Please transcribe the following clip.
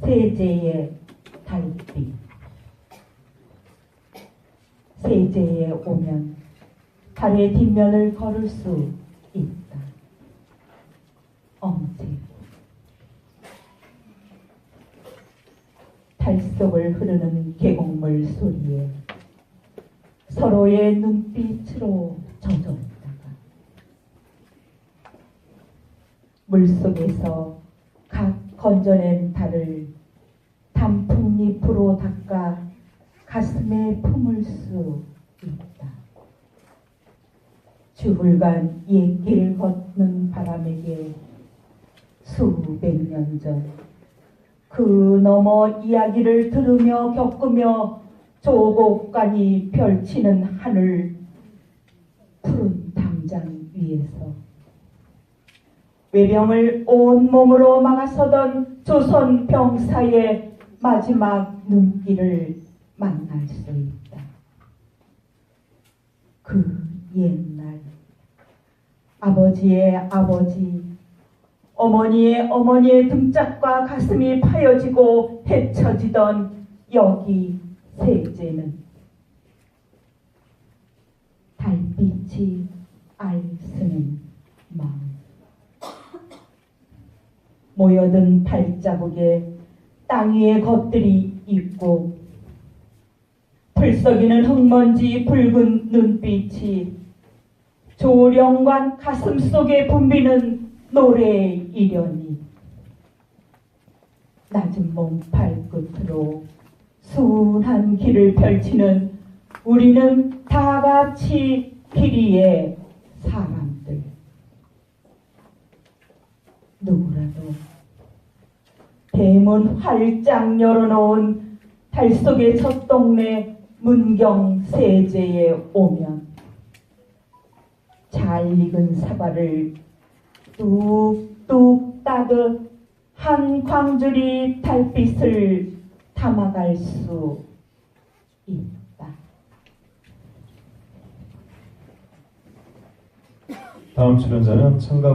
세제의 달빛 세제에 오면 달의 뒷면을 걸을 수 있다. 언제 달 속을 흐르는 계곡물 소리에 서로의 눈빛으로 젖어 있다가 물속에서 각 건져낸 달을 단풍잎으로 닦아 가슴에 품을 수 있다. 주불간 옛길 걷는 바람에게 수백 년 전 그 너머 이야기를 들으며 겪으며 조곡간이 펼치는 하늘 푸른 담장 위에서 외병을 온몸으로 막아서던 조선 병사의 마지막 눈길을 만날 수 있다. 그 옛날 아버지의 아버지 어머니의 어머니의 등짝과 가슴이 파여지고 헤쳐지던 여기 세제는 달빛이 알쓰는 마음 모여든 발자국에 땅 위에 것들이 있고 풀썩이는 흙먼지 붉은 눈빛이 조령관 가슴 속에 붐비는 노래의 이련이 낮은 몸 발끝으로 순한 길을 펼치는 우리는 다 같이 길이의 사람들 누구라도 대문 활짝 열어놓은 달 속의 첫 동네 문경 세제에 오면 잘 익은 사과를 뚝뚝 따듯 한 광주리 달빛을 담아갈 수 있다. 다음 출연자는 참가번